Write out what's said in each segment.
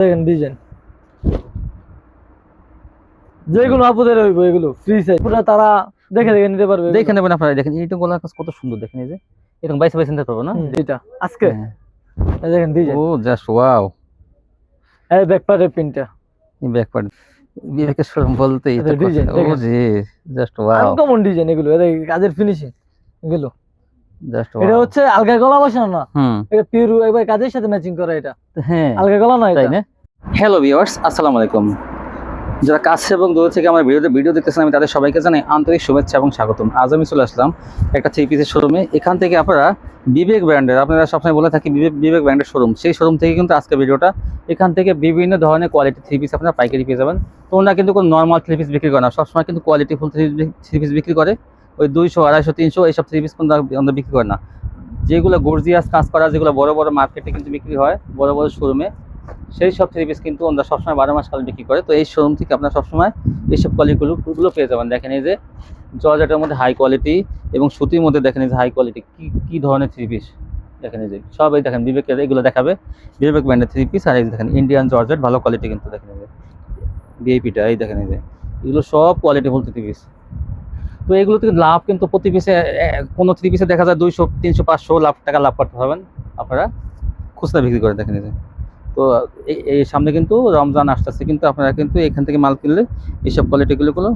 দেখেন ডিজাইন যেগুলো আপুদের হইব এগুলো ফ্রি সাইজ পুরো তারা দেখে দেখে নিতে পারবে। দেখে নেবেন আপনারা দেখেন এইটা গোলার কাজ কত সুন্দর দেখেন এই যে। এরকম বাইসে বাইসে নিতে পারব না? এটা আজকে? হ্যাঁ। দেখেন ডিজাইন ও জাস্ট ওয়াও এই ব্যাক পার্টের প্রিন্টটা ব্যাক পার্ট বিবেকের শোরুম বলতেই তো এটা design, ও। জি জাস্ট ওয়াও আনকমন ডিজাইন এগুলো। কাজের ফিনিশিং এগুলো। জাস্ট এটা হচ্ছে আলগা গলা বসানো না? এটা পিওর একবার কাজের সাথে ম্যাচিং করা এটা। হ্যাঁ আলগা গলা না তাই না? হ্যালো ভিউয়ার্স আসসালামু আলাইকুম। যারা কাছে এবং দূর থেকে আমার ভিডিওতে ভিডিও দেখতেছেন আমি তাদের সবাইকে জানাই আন্তরিক শুভেচ্ছা এবং স্বাগতম। আজ আমি চলে আসলাম একটা থ্রি পিসের শোরুমে এখান থেকে আপনারা বিবেক ব্র্যান্ডের আপনারা সবসময় বলে থাকি বিবেক বিবেক ব্র্যান্ডের শোরুম সেই শোরুম থেকে কিন্তু আজকে ভিডিওটা। এখান থেকে বিভিন্ন ধরনের কোয়ালিটি থ্রি পিস আপনারা পাইকারি পেয়ে যাবেন। তো ওনারা কিন্তু কোনো নর্মাল থ্রি পিস বিক্রি করে না। সবসময় কিন্তু কোয়ালিটি ফুল থ্রি পিস বিক্রি করে। ওই দুইশো, আড়াইশো, তিনশো, এইসব থ্রি পিস কিন্তু বিক্রি করে না। যেগুলো গর্জিয়াস কাজ করা, যেগুলো বড় বড় মার্কেটে কিন্তু বিক্রি হয়, বড় বড় শোরুমে সেই সব থ্রি পিস কিন্তু আমরা সবসময় বারো মাস কাল বিক্রি করে। তো এই শোরুম থেকে আপনার সবসময় এইসব কোয়ালিটিগুলো গুলো পেয়ে যাবেন। দেখেন এই যে জর্জেটের মধ্যে হাই কোয়ালিটি এবং সুতির মধ্যে দেখেন এই যে হাই কোয়ালিটি কি কি ধরনের থ্রি পিস দেখেন এই যে সব এই দেখেন বিবেকের, এগুলো দেখাবে। বিবেক ব্র্যান্ডের থ্রি পিস আর এই দেখেন ইন্ডিয়ান জর্জেট, ভালো কোয়ালিটি কিন্তু দেখেন এই যে। বিএপিটা এই দেখেন এই যে। এগুলো সব কোয়ালিটি ফুল থ্রি পিস তো এগুলো থেকে লাভ কিন্তু প্রতি পিসে কোনো থ্রি পিসে দেখা যায় দুইশো তিনশো পাঁচশো লাখ টাকা লাভ করতে পারবেন আপনারা। খুচরা বিক্রি করে দেখেন এই যে। তো এই- সামনে কিন্তু রমজান আসতেছে কিন্তু আপনারা কিন্তু এখান থেকে মাল কিনলে এইসব কোয়ালিটিগুলো গুলো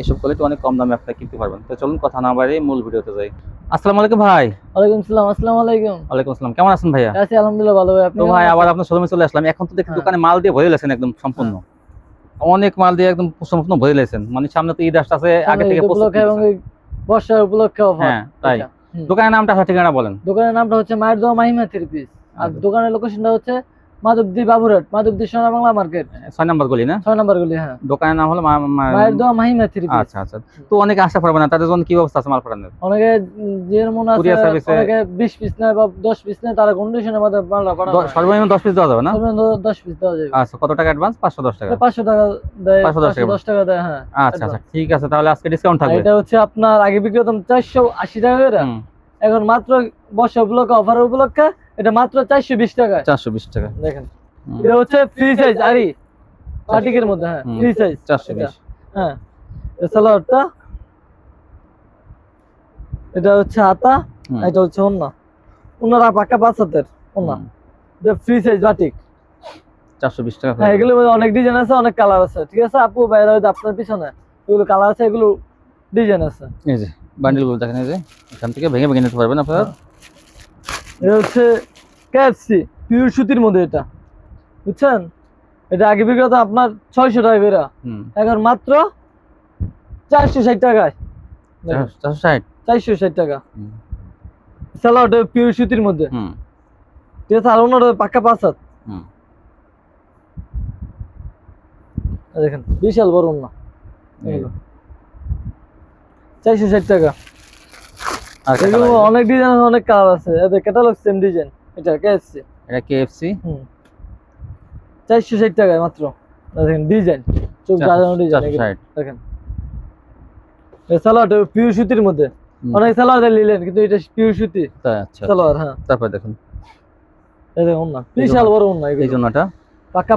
এইসব কোয়ালিটি অনেক কম দামে আপনারা কিনতে পারবেন। তো চলুন কথা না বাইরে মূল ভিডিওতে যাই। আসসালামু আলাইকুম ভাই। ওয়ালাইকুম আসসালাম আসসালামু আলাইকুম। ওয়ালাইকুম আসসালাম কেমন আছেন ভাইয়া? আছি আলহামদুলিল্লাহ ভালো ভাই আপনি তো ভাই আবার আপনার শোরুমে চলে আসলাম এখন তো দেখি হ্যাঁ। দোকানে মাল দিয়ে ভরে লেছেন একদম সম্পূর্ণ। অনেক মাল দিয়ে একদম সম্পূর্ণ ভরে লেছেন মানে সামনে তো ঈদ আসতেছে আগে থেকে উপলক্ষে এবং বর্ষার উপলক্ষে হ্যাঁ তাই। দোকানের নামটা ঠিকানা বলেন। দোকানের নামটা হচ্ছে মায়ের দোয়া মাহিমা থ্রি পিস। আর আচ্ছা। দোকানের লোকেশনটা হচ্ছে মাধবদী বাবুরহাট মাধবদী সোনা বাংলা মার্কেট। ছয় নম্বর গলি না? ছয় নম্বর গলি হ্যাঁ। দোকানের নাম হলো মায়ের দোয়া মাহিমা থ্রি আচ্ছা আচ্ছা। তো অনেকে আশা পারবে না তাদের জন্য কি ব্যবস্থা আছে মাল পাঠানোর অনেকে মনে আছে অনেকে বিশ পিস নেয় বা দশ পিস নেয় তারা কন্ডিশনের মধ্যে মালটা পাঠানো সর্বনিম্ন দশ পিস দেওয়া যাবে না? দশ পিস দেওয়া যাবে। আচ্ছা কত টাকা অ্যাডভান্স পাঁচশো দশ টাকা। পাঁচশো টাকা দেয় 510 পাঁচশো দশ টাকা দেয় হ্যাঁ। আচ্ছা আচ্ছা ঠিক আছে তাহলে আজকে ডিসকাউন্ট থাকবে। এটা হচ্ছে আপনার আগে বিক্রি চারশো আশি টাকা করে। এখন মাত্র বর্ষা উপলক্ষে অফার উপলক্ষে এটা মাত্র চারশো বিশ টাকা। চারশো বিশ টাকা। দেখেন। এটা হচ্ছে ফ্রি সাইজ আরি বাটিকের মধ্যে হ্যাঁ ফ্রি সাইজ চারশো বিশ। হ্যাঁ এটা সালোয়ারটা। এটা হচ্ছে হাতা এটা হচ্ছে ওন্না। ওনারা পাক্কা পাঁচ হাতের ওন্না। এটা ফ্রি সাইজ বাটিক। চারশো বিশ টাকা হ্যাঁ এগুলোর মধ্যে অনেক ডিজাইন আছে অনেক কালার আছে। ঠিক আছে আপু বাইরে হয়তো আপনার পিছনে। এগুলো কালার আছে এগুলো ডিজাইন আছে। এই যে বান্ডিলগুলো দেখেন এই যে এখান থেকে ভেঙে ভেঙে নিতে পারবেন আপনারা। এটা হচ্ছে ক্যাপসি পিওর সুতির মধ্যে এটা। বুঝছেন? এটা আগে বিক্রি আপনার ছয়শো টাকা করে এখন মাত্র চারশো ষাট টাকায়। চারশো ষাট? টাকা। হুম, সালোয়ারটা পিওর সুতির মধ্যে। হুম। ঠিক আছে আর ওনার পাক্কা পাঁচ হাত। দেখেন বিশাল বড় না চারশো ষাট টাকা। এগুলো অনেক ডিজাইন অনেক কালার আছে। এদের ক্যাটালগ সেম ডিজাইন এটা ক্যাপসি এটা কেএফসি হুম। চারশো ষাট টাকায় মাত্র। দেখেন ডিজাইন চোখ বাজানো ডিজাইন দেখেন। এই সালোয়ারটা পিওর সুতির মধ্যে। অনেক সালোয়ার নিলেন কিন্তু এটা পিওর সুতি। তাই, আচ্ছা সালোয়ার হ্যাঁ। তারপর দেখুন। এই দেখুন না বিশাল বড় না এই জন্যটা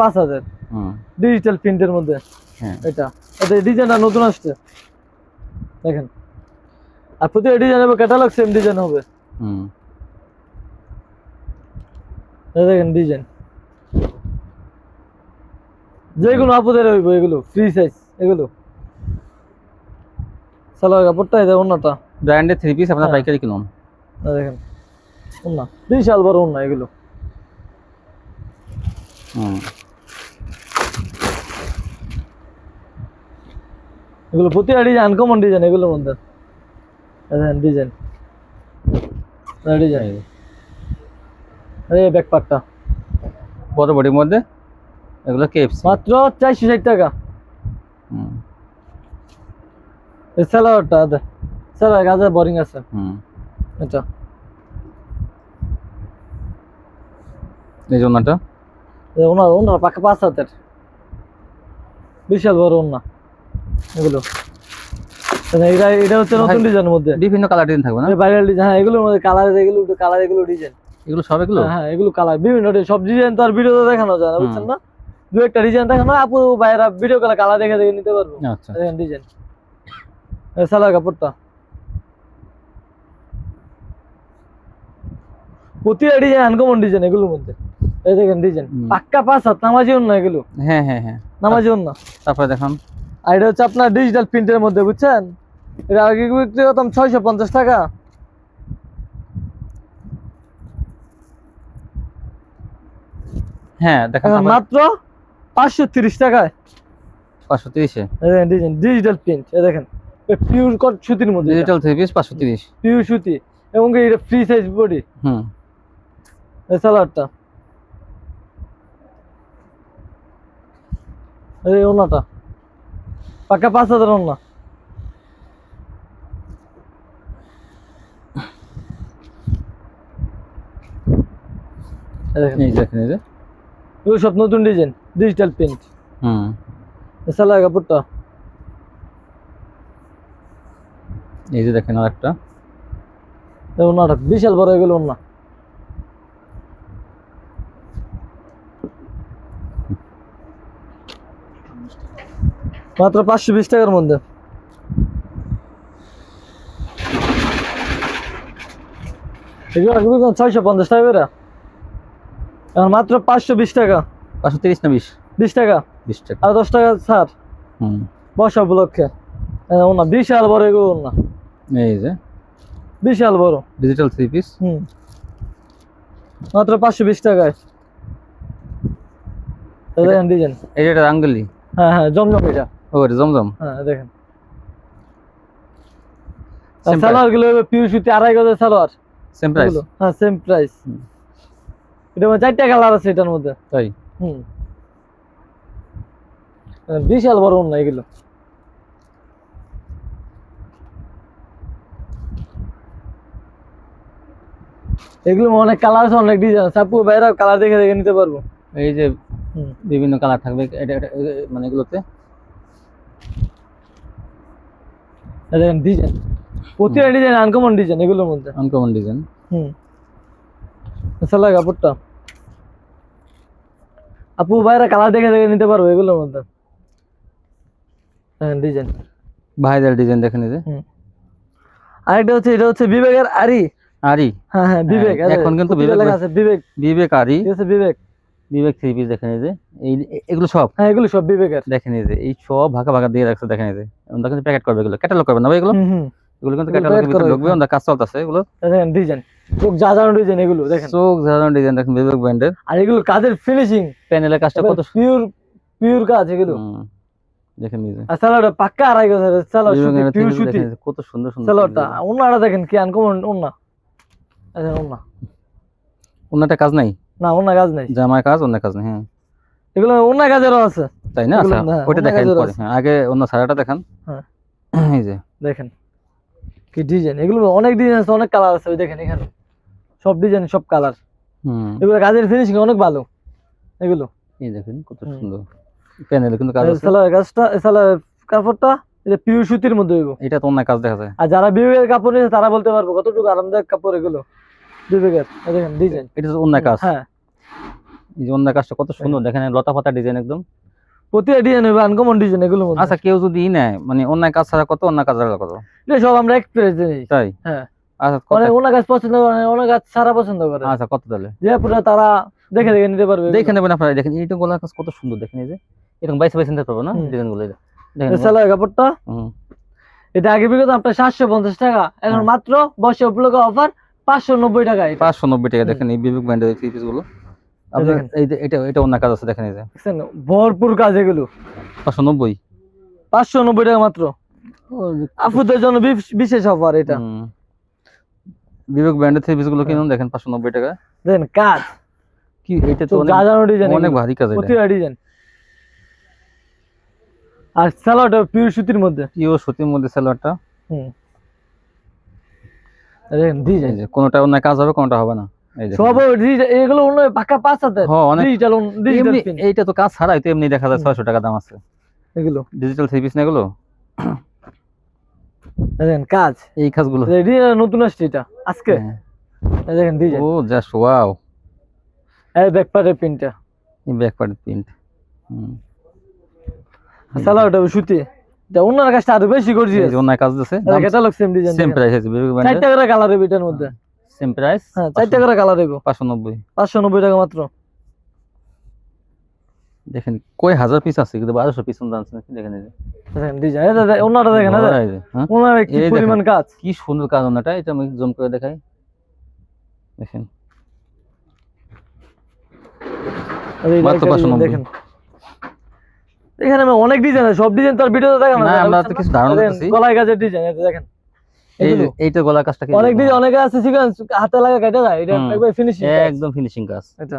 পাঁচ হাজার। হুম। ডিজিটাল প্রিন্টের মধ্যে। হ্যাঁ। এটা। এটা ডিজাইনটা নতুন আসছে। দেখেন। আর প্রতিটা ডিজাইন হবে ক্যাটালগ সেম ডিজাইন হবে। হুম। দেখেন ডিজাইন যেগুলো আপুদের হইব এগুলো ফ্রি সাইজ এগুলো। সালোয়ার কাপড়টা এটা অন্যটা ব্র্যান্ডের থ্রি পিস আপনার। পাইকারি কিনুন। দেখেন অন্য বিশাল বড় অন্য এগুলো। হুম। এগুলো প্রতিটা ডিজাইন আনকমন ডিজাইন এগুলোর মধ্যে। ডিজাইন ডিজাইন এই ব্যাক পার্টটা বড় বডির মধ্যে? এগুলো কেএফসি মাত্র চারশো ষাট টাকা। এই স্যালাডটা দে। স্যালাড গাজা বোরিং আছে। হুম। এটা এই জন্যটা ওনার ওনার পাকা পাঁচ হাতের। বিশাল বড় ওনা। এগুলো। এটা এটা এটা হচ্ছে নতুন ডিজাইনের মধ্যে। বিভিন্ন কালার ডিজাইন থাকবে না? ভাইরাল ডিজাইন হ্যাঁ এগুলোর মধ্যে কালার এগুলো কালার এগুলো ডিজাইন এগুলো সব এগুলো? হ্যাঁ এগুলো কালার বিভিন্ন সব ডিজাইন তো আর ভিডিওতে দেখানো যায় না বুঝছেন না? দু একটা ডিজাইন দেখানো আপু ভাইরা ভিডিও কলে কালার দেখে দেখে নিতে পারব। আচ্ছা ডিজাইন সালোয়ার কাপড়টা। প্রতিটা ডিজাইন আনকমন ডিজাইন এগুলোর মধ্যে। এই দেখেন ডিজাইন পাক্কা পাঁচ হাত নামাজি না এগুলো। হ্যাঁ হ্যাঁ হ্যাঁ। নামাজি না তারপরে দেখান। আর এটা হচ্ছে আপনার ডিজিটাল প্রিন্টের মধ্যে বুঝছেন? এটা আগে বিক্রি করতাম? ছয়শো পঞ্চাশ টাকা। হ্যাঁ দেখান তারপরে। মাত্র পাঁচশো তিরিশ টাকায়। পাঁচশো তিরিশে? ডিজিটাল প্রিন্ট এ দেখেন। পিওর কট সুতির মধ্যে ডিজিটাল থ্রি পিস পাঁচশো তিরিশ। পিওর সুতি এবং এটা ফ্রি সাইজ বডি হুম। এই সালোয়ারটা। এই ওনাটা। পাক্কা পাঁচ হাজার ওনা এই দেখেন এই দেখেন এই যে। এগুলো সব নতুন ডিজাইন ডিজিটাল প্রিন্ট হুম। সালোয়ার কাপড়টা এই যে দেখেন আর একটা এই ওনাটা বিশাল বড় এগুলো ওনা। মাত্র পাঁচশো বিশ টাকার মধ্যে। এগুলো ছয়শো পঞ্চাশ টাকা এখন মাত্র পাঁচশো বিশ টাকা। পাঁচশো তিরিশ না বিশ? বিশ টাকা। বিশ টাকা। আর দশ টাকা ছাড়। হুম। বর্ষা উপলক্ষে। ওনা বিশাল বড় এগুলো ওনা এই যে। বিশাল বড়। ডিজিটাল থ্রি পিস হুম। মাত্র পাঁচশো বিশ টাকায়। দেখেন ডিজাইন এই যে এটা রাঙ্গলি। হ্যাঁ হ্যাঁ জমজম এটা। ও এটা জমজম? হ্যাঁ দেখেন। সালোয়ারগুলো পিউ সুতি আড়াই গজের সালোয়ার। Same price. হ্যাঁ সেম প্রাইস। এটা চারটা কালার আছে এটার মধ্যে। তাই? হুম। বিশাল বড় না এগুলো? এগুলো অনেক কালার আছে অনেক ডিজাইন আছে। আপু বাইরে কালার দেখে দেখে নিতে পারব। এই যে বিভিন্ন কালার থাকবে এটা মানে এগুলোতে? দেখেন ডিজাইন প্রতিটা ডিজাইন আনকমন ডিজাইন এগুলোর মধ্যে। আনকমন ডিজাইন হুম। সালা কাপড়টা। আপু বাইরে কালার দেখে দেখে নিতে পারব এগুলোর মধ্যে। ডিজাইন ভাইজাল ডিজাইন যে হুম। আরেকটা হচ্ছে এটা হচ্ছে বিবেকের আরি। আরি। হ্যাঁ হ্যাঁ বিবেক। হ্যাঁ, এখন কিন্তু বিবেক আছে বিবেক। বিবেক আরি। আছে বিবেক। বিবেক থ্রি পিস দেখেন এই এগুলো সব? হ্যাঁ এগুলো সব বিবেকের। দেখেন এই যে এই সব ভাগা ভাগা দিয়ে রাখছে দেখেন এই যে কিন্তু প্যাকেট করবে এগুলো। ক্যাটালগ করবে না এগুলো? এগুলো কিন্তু ক্যাটালগের ভিতরে ঢুকবে কাজ চলতেছে এগুলো। ডিজাইন যা যা ডিজাইন এগুলো দেখেন। চোখ ডিজাইন দেখেন বিবেক ব্র্যান্ডের। আর এগুলো কাজের ফিনিশিং প্যানেলের কাজটা কত পিওর পিওর কাজ এগুলো। দেখেন সালোয়ারটা পাক্কা আড়াই গজ সালোয়ার বিবেক পিওর সুতি। কত সুন্দর সুন্দর সালোয়ারটা ওনাটা দেখেন কি আনকমন ওনা আচ্ছা ওনা অন্যটা কাজ নাই? না ওনা কাজ নেই। জামায় কাজ অন্য কাজ নেই হ্যাঁ। এগুলো অন্য কাজেরও আছে। তাই না? আচ্ছা ওইটা অন্য দেখেন পরে। হ্যাঁ আগে অন্য সারাটা দেখান। হ্যাঁ। এই যে। দেখেন। কি ডিজাইন এগুলো অনেক ডিজাইন আছে অনেক কালার আছে ওই দেখেন এখানে। সব ডিজাইন সব কালার হুম। এগুলো কাজের ফিনিশিং অনেক ভালো। এগুলো। এই দেখেন কত সুন্দর। প্যানেলে কিন্তু কাজ আছে। সালোয়ার কাজটা সালোয়ার কাপড়টা এটা পিওর সুতির মধ্যে হইব। এটা তো অন্য কাজ দেখা যায়। আর যারা বিবেকের কাপড় নিয়েছে তারা বলতে পারব কতটুকু আরামদায়ক কাপড় এগুলো। বিবেকের দেখেন ডিজাইন এটা তো অন্য কাজ। হ্যাঁ। এই যে অন্য কাজটা কত সুন্দর। দেখেন লতা পাতা ডিজাইন একদম। প্রতিটা ডিজাইন আনকমন ডিজাইন এগুলো আচ্ছা কেউ যদি নেয় মানে অন্য কাজ ছাড়া কত অন্য কাজ ছাড়া কত? এটা সব আমরা এক্সপ্রেস দিই তাই? হ্যাঁ। আচ্ছা কত? কাজ পছন্দ করে অনেক- কাজ সারা পছন্দ করে। আচ্ছা কত তাহলে? যে পুরো তারা দেখে দেখে নিতে পারবে দেখে নেবেন আপনারা দেখেন এইটা গোলা কাজ কত সুন্দর দেখেন এই যে। এরকম বাইসে বাইসে নিতে পারব না ডিজাইনগুলো দেখেন কাপড়টা। এটা আগে বিগত আপনার সাতশো পঞ্চাশ টাকা এখন। মাত্র বর্ষে উপলক্ষে অফার পাঁচশো নব্বই টাকা পাঁচশো নব্বই টাকা দেখেন এই বিবেক ব্র্যান্ডের থ্রি পিসগুলো। আপনার এই যে এটা এটা অন্য কাজ আছে দেখেন এই যে। দেখছেন? ভরপুর কাজ এগুলো। পাঁচশো নব্বই। পাঁচশো নব্বই টাকা মাত্র। আপুদের জন্য বিশেষ অফার এটা। বিবেক ব্র্যান্ডের থ্রি পিসগুলো কিনুন দেখেন পাঁচশো নব্বই টাকা। দেখেন কাজ। কি এটা তো তো অনেক ডিজাইন অনেক ভারী কাজ এটা। প্রতিটা ডিজাইন আর সালোয়ারটা পিওর সুতির মধ্যে। পিওর সুতির মধ্যে সালোয়ারটা হুম। দেখেন এই ডিজাইন যে অন্য কাজ হবে কোনটা হবে না। সব এগুলো পাকা পাঁচ হাতে। হ্যাঁ ডিজিটাল ডিজিটাল এইটা তো কাজ ছাড়াই তো এমনি দেখা যায় ছয়শো টাকা দাম আছে। এগুলো। ডিজিটাল থ্রি পিস না এগুলো? দেখেন কাজ। এই কাজগুলো। নতুন আসছে এটা আজকে। হ্যাঁ। দেখেন ডিজাইন ও জাস্ট ওয়াও এই ব্যাকপারের প্রিন্টটা এই ব্যাক পার্ট প্রিন্ট। সালোয়ারটা সুতি। ওনার কাজটা আরও বেশি করছি কাজ দিছে ক্যাটালগ সেম সেম প্রাইস আছে চারটা করে কালার এটার মধ্যে। সেম প্রাইস হ্যাঁ কালার টাকা মাত্র। দেখেন কয় হাজার পিস আছে কিন্তু পিস আছে নাকি দেখেন এই দেখেন ডিজাইন এটা ওনাটা দেখেন হ্যাঁ? ওনার কি পরিমাণ কাজ? কি সুন্দর কাজ ওনাটা এটা আমি জুম করে দেখাই। দেখেন। মাত্র 590 দেখেন। এখানে আমি অনেক ডিজাইন আছে সব ডিজাইন তো আর ভিডিওতে দেখানো না, যায় আমরা তো কিছু ধারণা দেখেন, দিতেছি। গলায় ডিজাইন এটা দেখেন। এই গলার কাজটা অনেক ডিজাইন অনেকে আছে সিকোয়েন্স হাতে লাগা কেটে যায় এটা একবার ফিনিশিং একদম ফিনিশিং কাজ। এটা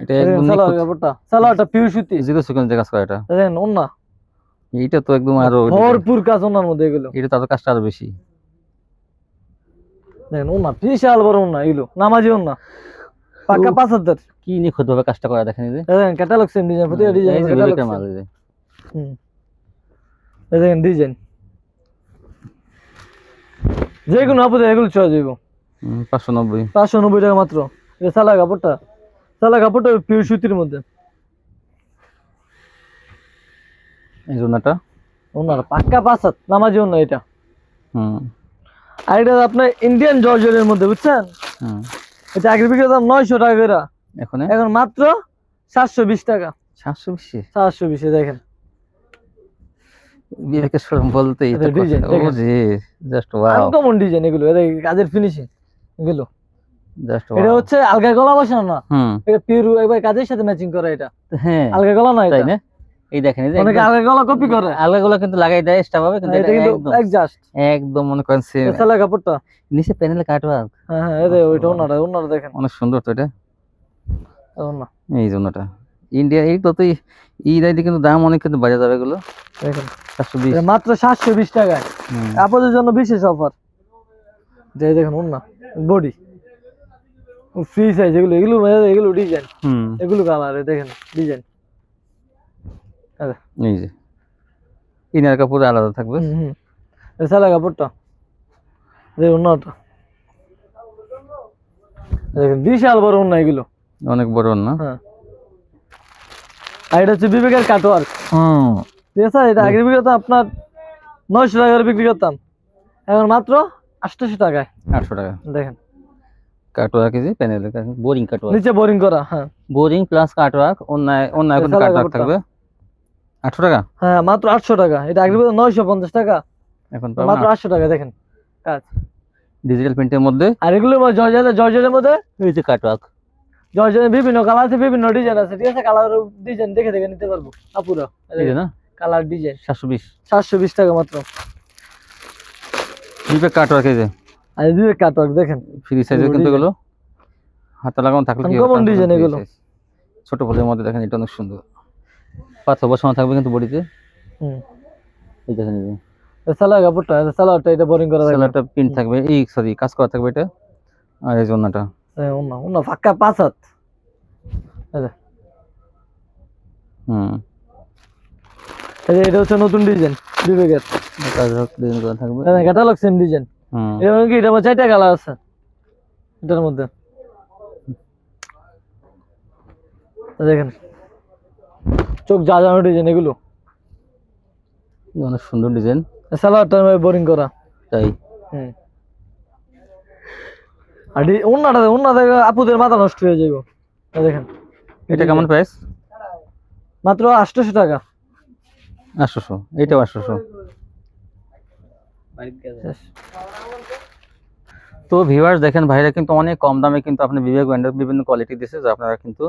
এটা একদম সালোয়ার কাপড়টা। সালোয়ারটা পিওর সুতি। জিরো সেকেন্ড কাজ করা এটা। দেখেন ওন্না এইটা তো একদম আরও ভরপুর কাজ ওনার মধ্যে এগুলো। এটা তো কাজটা আরও বেশি। দেখেন ওন্না বিশাল বড় ওন্না এগুলো। নামাজি ওন্না পাক্কা পাঁচ হাজার কি নিখুঁত ভাবে কাজটা করা দেখেন এই যে। দেখেন ক্যাটালগ সেম ডিজাইন প্রতিটা ডিজাইন মাল এই দেখেন ডিজাইন যে কোনো আপনাদের এগুলো চলে যাইব। পাঁচশো নব্বই। পাঁচশো নব্বই টাকা মাত্র। এটা সালা কাপড়টা। সালা কাপড়টা পিওর সুতির মধ্যে। এই জন্যটা ওনার পাক্কা পাঁচ হাত নামাজি ওন্না এটা। হুম। আর এটা আপনার ইন্ডিয়ান জর্জরের মধ্যে বুঝছেন? এটা আগের বিক্রি দাম নয়শো টাকা করে। এখন? এখন মাত্র সাতশো বিশ টাকা। সাতশো বেশি? সাতশো বিশে দেখেন। বিবেকের শোরুম বলতে এটা ও। জাস্ট ওয়াও আনকমন ডিজাইন এগুলো এটা কাজের ফিনিশিং এগুলো। জাস্ট এটা হচ্ছে আলগা গলা বসানো না? এটা পিওর একবার কাজের সাথে ম্যাচিং করা এটা। হ্যাঁ আলগা গলা না তাই না? এই দেখেন এই অনেকে আলগা গলা কপি করে। আলাগুলো কিন্তু লাগাই দেয় এক্সট্রা ভাবে কিন্তু এটা কিন্তু একদম। একজাস্ট একদম মনে করেন same। সালা কাপড়টা। নিচে প্যানেলে কাটওয়া হ্যাঁ হ্যাঁ এটা ওইটা ওনারা ওনারা দেখেন। অনেক সুন্দর তো এটা। ওনা। এই জন্যটা ইন্ডিয়া এই ততই রাইডে কিন্তু দাম অনেক কিন্তু বাড়ে যাবে এগুলো। দেখেন। বিশ। মাত্র সাতশো বিশ টাকায়। আপনাদের জন্য বিশেষ অফার যাই দেখেন ওনা বডি ফ্রি সাইজ এগুলো এগুলো এগুলো ডিজাইন এগুলো কালার দেখেন ডিজাইন এই যে ইনার কাপড় আলাদা থাকবে। সালা কাপড়টা। দেখুন ওনাটা দেখেন বিশাল বড় ওনা এগুলো। অনেক বড় না? হ্যাঁ। আর এটা হচ্ছে বিবেকের কাটওয়ার্ক। হুম। ঠিক আছে এটা আগের বিক্রি করতাম আপনার নয়শো টাকা করে বিক্রি করতাম এখন মাত্র আটশোশো টাকায়। আটশো টাকা। দেখেন। কাটওয়ার্ক কেজি প্যানেল বোরিং কাটওয়ার্ক। নিচে বোরিং করা হ্যাঁ। বোরিং প্লাস কাটওয়ার্ক অন্যায় অন্যায় কোনো কাটওয়ার্ক থাকবে? আটশো টাকা? হ্যাঁ মাত্র আটশো টাকা। এটা আগের বিক্রি নয়শো পঞ্চাশ টাকা। এখন মাত্র আটশো টাকা দেখেন। কাজ। ডিজিটাল প্রিন্টের মধ্যে? আর এগুলো মধ্যে? এই যে কাটওয়ার্ক। জর্জের বিভিন্ন কালার আছে বিভিন্ন ডিজাইন আছে ঠিক আছে? কালার ডিজাইন দেখে দেখে নিতে পারব। আপুরা এই না? কালার ডিজাইন সাতশো বিশ। সাতশো বিশ টাকা মাত্র। বিবেক কাটওয়ার্ক এই যে। আর বিবেক কাটওয়ার্ক দেখেন। ফ্রি সাইজের কিন্তু। এগুলো। হাতে লাগানো থাকলে কি design free এগুলো। ছোট ফুলের মধ্যে দেখেন এটা অনেক সুন্দর। পাথর বসানো থাকবে কিন্তু বডিতে। হুম। এই দেখেন এই। সালোয়ার কাপড়টা সালোয়ারটা এটা বোরিং করা থাকবে। সেলারটা প্রিন্ট থাকবে। এই সরি কাজ করা থাকবে এটা। আর এই জন্যটা হ্যাঁ, অন্য অন্য ফাঁকা পাঁচ হাত হুম। এটা হচ্ছে নতুন ডিজাইন বিবেকের। ডিজাইন করা থাকবে। Catalogue same design. হুম। কি এটা চারটা কালার আছে? এটার মধ্যে। দেখেন। চোখ যা জানো ডিজাইন এগুলো। অনেক সুন্দর ডিজাইন। সালোয়ারটা বোরিং করা। তাই? হুম। আর অন্যটা অন্যটা আপুদের মাথা নষ্ট হয়ে যাইব। দেখেন। এটা কেমন প্রাইস মাত্র আটশোশো টাকা। আটশোশো এটাও আটশোশো। তো ভিউয়ার্স দেখেন ভাইরা কিন্তু অনেক কম দামে কিন্তু আপনি বিবেক ব্র্যান্ডের বিভিন্ন কোয়ালিটি দিচ্ছে যা আপনারা কিন্তু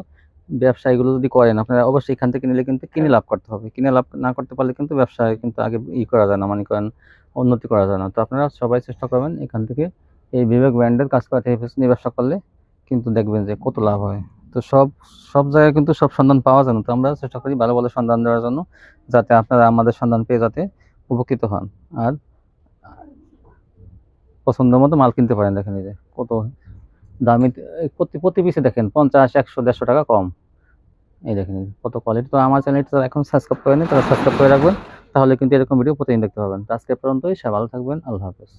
ব্যবসা এগুলো যদি করেন আপনারা অবশ্যই এখান থেকে নিলে কিন্তু কিনে লাভ করতে হবে। কিনে লাভ না করতে পারলে কিন্তু ব্যবসায় কিন্তু আগে ই করা যায় না মানে করেন উন্নতি করা যায় না। তো আপনারা সবাই চেষ্টা করবেন এখান থেকে এই বিবেক ব্র্যান্ডের কাজ করা থেকে নিয়ে ব্যবসা করলে কিন্তু দেখবেন যে কত লাভ হয়। তো সব সব জায়গায় কিন্তু সব সন্ধান পাওয়া যায় না। তো আমরা চেষ্টা করি ভালো ভালো সন্ধান দেওয়ার জন্য যাতে আপনারা আমাদের সন্ধান পেয়ে যাতে উপকৃত হন। আর পছন্দ মতো মাল কিনতে পারেন দেখেন এই যে কত দামি প্রতি প্রতি পিসে দেখেন পঞ্চাশ, একশো, দেড়শো টাকা কম। এই দেখেন কত কোয়ালিটি তো আমার চ্যানেলটি তারা এখন সাবস্ক্রাইব করেনি তারা সাবস্ক্রাইব করে রাখবেন, তাহলে কিন্তু এরকম ভিডিও প্রতিদিন দেখতে পাবেন। আজকে পর্যন্তই, সবাই ভালো থাকবেন, আল্লাহ হাফেজ।